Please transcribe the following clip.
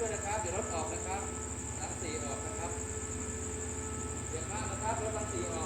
ด้วยนะครับเดี๋ยวรถออกนะครับทั้งสีออกนะครับเดี๋ยวข้ามนะครับรถทั้งสีออก